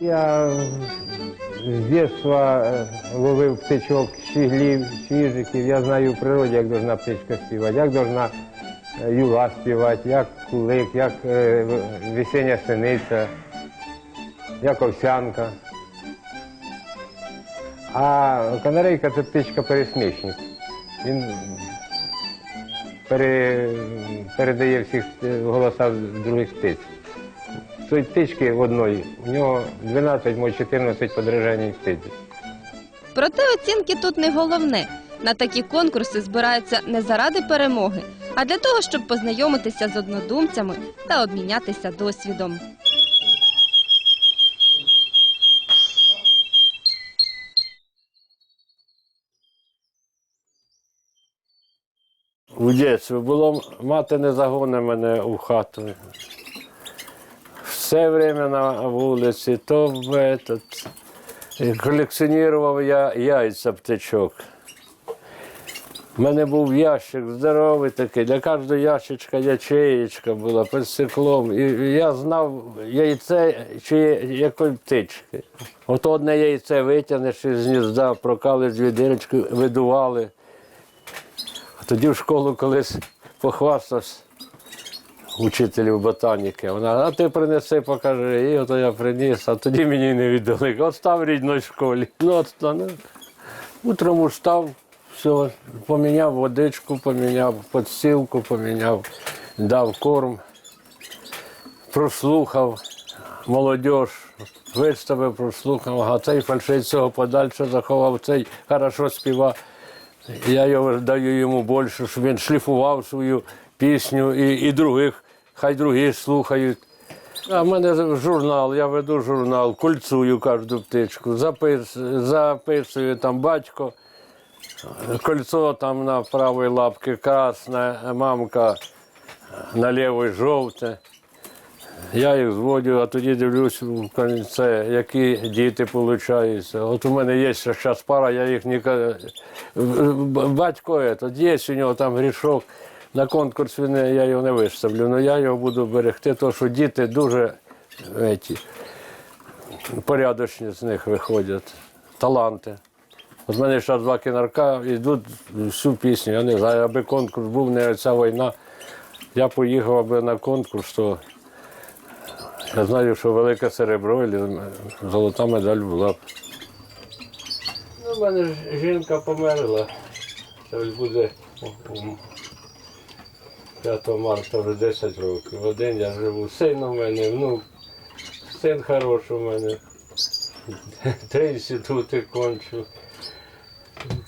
Я з дитинства е, ловив птичок, щіглів, чижиків. Я знаю в природі, як должна птичка співати, як должна е, юла співати, як кулик, як е, в- весення синиця, як овсянка. А канарейка це птичка пересмішник. Він пере, передає всіх голоса других птиць. Цієї птички в одної, у нього 12, може 14 подряжань птиці. Проте оцінки тут не головне. На такі конкурси збираються не заради перемоги, а для того, щоб познайомитися з однодумцями та обмінятися досвідом. У дитинстві було мати не загоне мене у хату. Все время на вулиці, то в этот, колекціонував я яйця птичок. У мене був ящик здоровий такий, для кожного ящичка ячеєчка була під стеклом. І я знав яйце чи якої птички. От одне яйце витягнеш із гнізда, прокали дві дирочки, видували. Тоді в школу колись похвастався учителів ботаніки. Вона, а ти принеси, покажи. І от я приніс, а тоді мені не віддали. От став в рідній школі. Ну, от, ну. Утром устав, все, поміняв водичку, поміняв подстілку, поміняв, дав корм, прослухав молодь, виставив, прослухав, а цей фальшить цього подальше заховав, цей хорошо співав. Я його даю йому більше, щоб він шліфував свою пісню і, і других, хай другі слухають. А в мене журнал, я веду журнал, кольцую кожну птичку, запис, записую там батько, кольцо там на правій лапці красне, мамка на лівій жовте. Я їх зводю, а тоді дивлюсь в кінце, які діти получаються. От у мене є зараз пара, я їх ніколи. Батько є у нього там грішок. На конкурс він, я його не виставлю, але я його буду берегти, тому що діти дуже еті, порядочні з них виходять, таланти. От мене ще два кінарка йдуть всю пісню. Я не знаю, аби конкурс був не ця війна. Я поїхав аби на конкурс, то я знаю, що велике серебро, золота медаль була б. Ну, в мене жінка померла. Це буде 5 марта вже 10 років. Один я живу. Син у мене, внук. Син хороший у мене. Три інститути кончив.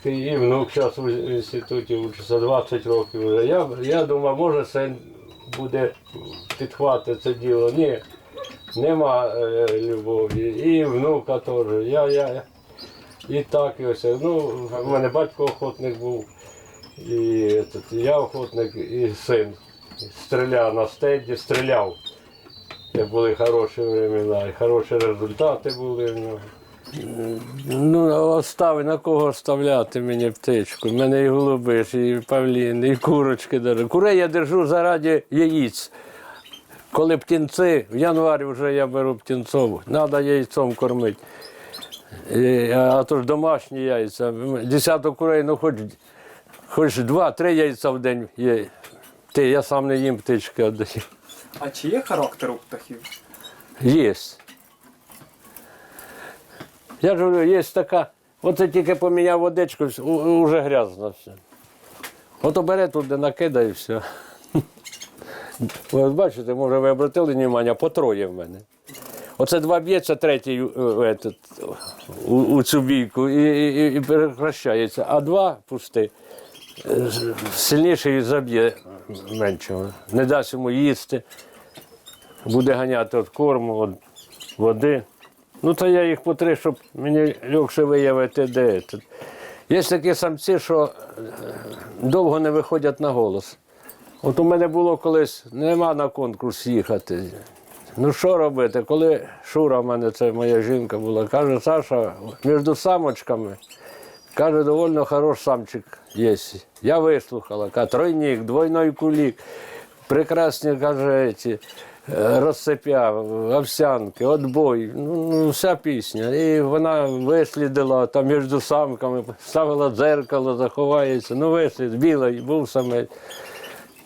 І внук зараз в інституті вчиться 20 років вже. Я, я думав, може син буде підхватити це діло. Ні, нема е, любові. І внука теж. Я, я, і так і ось. Ну, в мене батько охотник був, і этот, я охотник, і син. Стріляв на стенді, стріляв. Це були хороші времена, і хороші результати були в нього. Ну, остави, на кого оставляти мені птичку? У мене і голуби, і павліни, і курочки держу. Курей я держу заради яїць. Коли птінці, в январі вже я беру птінцову, треба яйцом кормити. А то ж домашні яйця. Десяток курей, ну хоч, хоч два-три яйця в день є. Ти, я сам не їм птички віддаю. А чи є характер у птахів? Є. Я ж говорю, є така. Оце тільки поміняв водичку, уже грязно все. Ото бере туди, накидає і все. Ви бачите, може, ви обратили увагу, по троє в мене. Оце два б'ється, третій е, этот, у, у цю бійку і, і, і перекращається, а два пусти. Сильніший заб'є меншого. Не дасть йому їсти буде ганяти від корму, від води. Ну, то я їх по три, щоб мені легше виявити, де. Є такі самці, що е, довго не виходять на голос. От у мене було колись, нема на конкурс їхати. Ну що робити? Коли Шура в мене, це моя жінка була, каже, Саша, між самочками, каже, доволі хороший самчик є. Я вислухала, каже, тройник, двойной кулік, прекрасні, каже, ці, е, розсипя, овсянки, отбой, ну, вся пісня. І вона вислідила там між самками, ставила дзеркало, заховається, ну вислід, білий, був саме.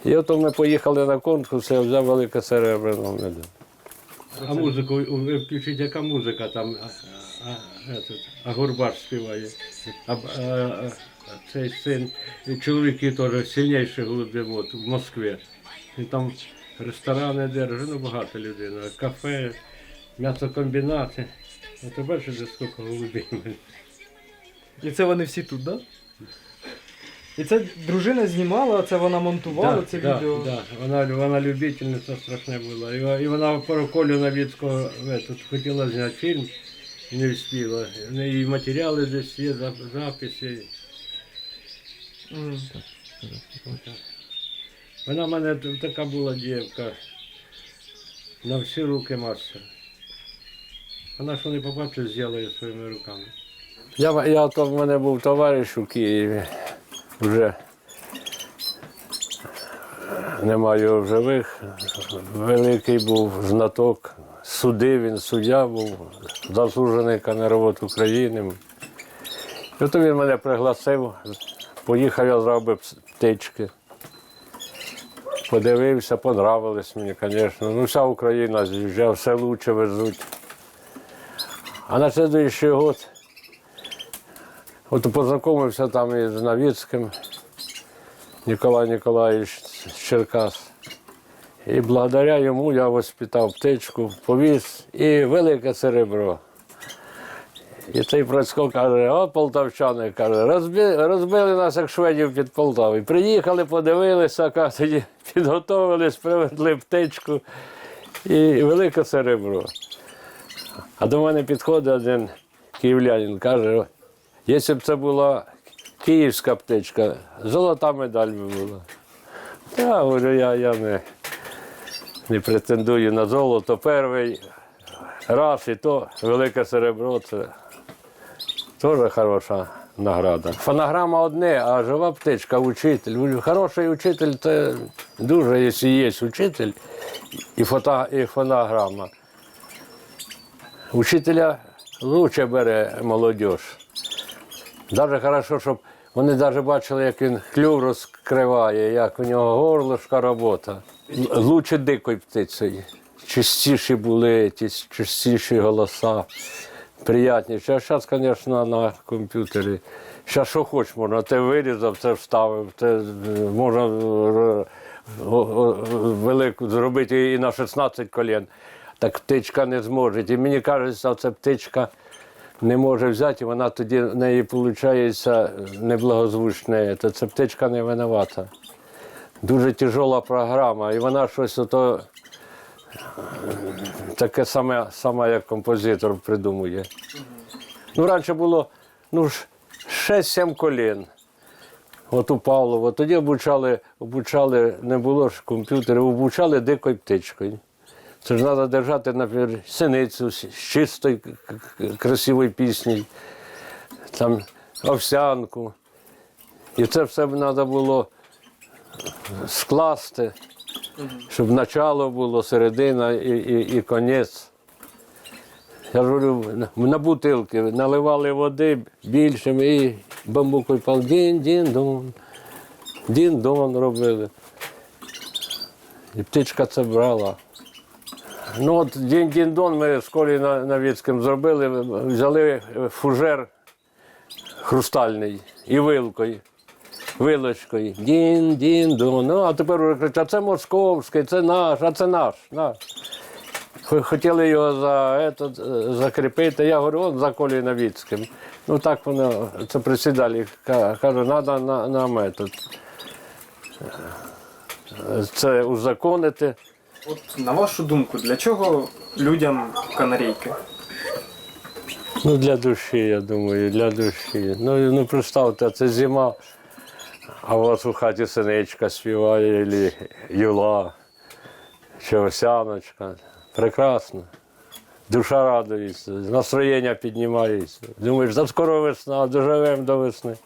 І от ми поїхали на конкурс, я взяв велике серебряну медаль. А музику ви включіть, яка музика там, а, а, этот, а Гурбаш співає. А, а, а, цей син, чоловіки теж сильніший голубівод в Москві. Він там ресторани держить, ну багато людей, кафе, м'ясокомбінати. Ну, ти бачиш, скільки голубів. І це вони всі тут, так? Да? І це дружина знімала, це вона монтувала це да, відео. Да. Вона, вона любительниця страшна була. І, і вона по Колю Новіцького е, тут хотіла зняти фільм і не встигла. В неї матеріали десь є, записи. Вона в мене така була дівка. На всі руки мастер. Вона що не побачить, зробить своїми руками. Я, я то в мене був товариш у Києві. Вже немає його в живих. Великий був знаток. Судив він, суддя був, заслужений камеровод України. І от він мене пригласив, поїхав, я зробив птички. Подивився, понравились мені, звісно. Ну, вся Україна з'їжджає, все лучше везуть. А на следующий год от познайомився там із Новіцьким Ніколай Ніколаєвич з Черкас. І благодаря йому я воспитав птичку, повіз і велике серебро. І цей Процько каже, о, полтавчани, каже, розбили, розбили нас як шведів під Полтавою. Приїхали, подивилися, тоді підготовились, привезли птичку і велике серебро. А до мене підходить один київлянин, каже, якщо б це була київська птичка, золота медаль би була. Та, говорю, я, я не, не претендую на золото. Перший раз і то велике серебро це теж хороша награда. Фонограма одне, а жива птичка, учитель. Хороший учитель це дуже, якщо є учитель і, фото, і фонограма. Учителя лучше бере молодь. Даже хорошо, щоб вони навіть бачили, як він клюв розкриває, як у нього горлышка робота. Лучше дикої птиці. Чистіші були, ті чистіші голоса, приятніші. А зараз, звісно, на комп'ютері. Зараз що хоч можна, те вирізав, це вставив, це е, можна е, велику зробити і на 16 колін. Так птичка не зможе. І мені кажеться, це птичка не може взяти, вона тоді в неї виходить неблагозвучне. То це птичка не винувата. Дуже тяжела програма, і вона щось ото е, таке саме, саме як композитор придумує. Ну, раніше було ну, 6-7 колін. От у Павлова. Тоді обучали, обучали, не було ж комп'ютерів, обучали дикою птичкою. Це ж треба держати, наприклад, синицю з чистою, красивою піснею, там овсянку. І це все треба було скласти, щоб начало було, середина і, і, і конець. Я говорю, на- бутилки наливали води більшими і бамбуковий пал дін-дін-дон. Дін-дон робили. І птичка це брала. Ну от дін-дін-дон ми школі на, на зробили, взяли фужер хрустальний і вилкою, вилочкою. Дін-дін-дон. Ну, а тепер вже кричать, а це московський, це наш, а це наш. наш. Хо- Хотіли його за, этот, е, закріпити. Я говорю, от за Колею Новіцьким. Ну так воно, це присідали, ка- кажу, треба на, на метод. Е, Це узаконити. От на вашу думку, для чого людям канарейки? Ну, для душі, я думаю, для душі. Ну, ну представте, це зима, а у вас у хаті синичка співає, або юла, чи овсяночка. Прекрасно. Душа радується, настроєння піднімається. Думаєш, та скоро весна, доживемо до весни.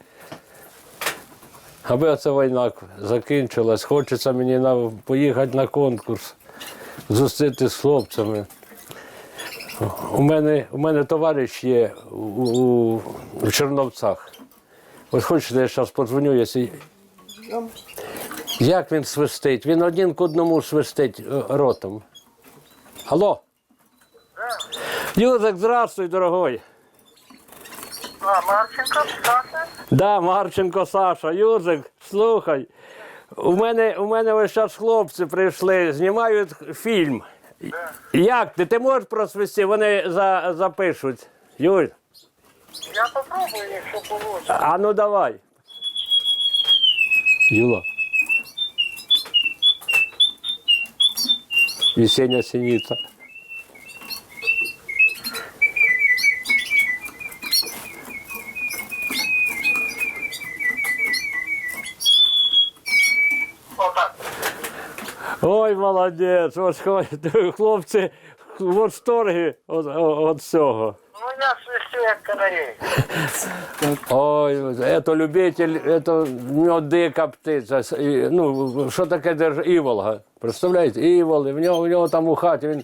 Аби ця війна закінчилась, хочеться мені на, поїхати на конкурс. зустріти з хлопцями. У мене, у мене товариш є у, у, у Черновцях. Ось хочете, я зараз подзвоню, якщо. Як він свистить? Він один к одному свистить е, ротом. Алло? Юзик, здравствуй, дорогой. А, Марченко, Саша? Да, Марченко Саша, Юзик, слухай. У мене, у мене ось зараз хлопці прийшли, знімають фільм. Як ти? Ти можеш просвісти? Вони за, запишуть. Юль, Я попробую, якщо получится. а ну давай. Юла. Весенняя синица. Отак. Ой, молодець, ось хо- хлопці в восторгі від, від цього. Ну я свищу як канарей. Ой, это любитель, это в нього дика птиця. С- і, Ну, що таке держ... іволга? Представляєте? Іволи, в нього, в нього там у хаті він.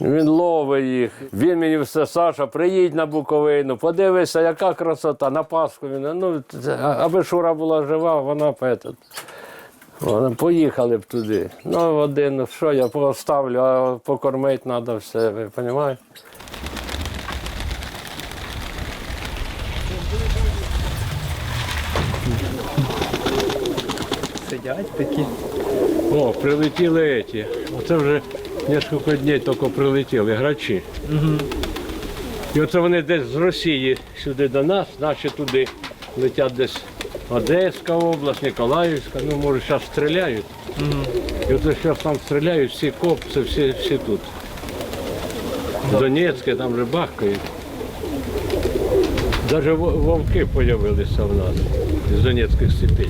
Він ловить їх. Він мені все, Саша, приїдь на Буковину, подивися, яка красота, на Пасху. Він, ну, це- а- аби Шура була жива, вона б этот, вона, поїхали б туди. Ну, один, ну, що я поставлю, а покормити треба все, ви розумієте? Прилетіли эти. Оце вже кілька днів тільки прилетіли грачі. Угу. І оце вони десь з Росії сюди до нас, наші туди летять десь Одеська область, Ніколаївська, ну може зараз стріляють. Угу. І оце зараз там стріляють, всі копці, всі, всі тут. Донецьке, там рибахкають. Навіть вовки з'явилися в нас з Донецьких степей.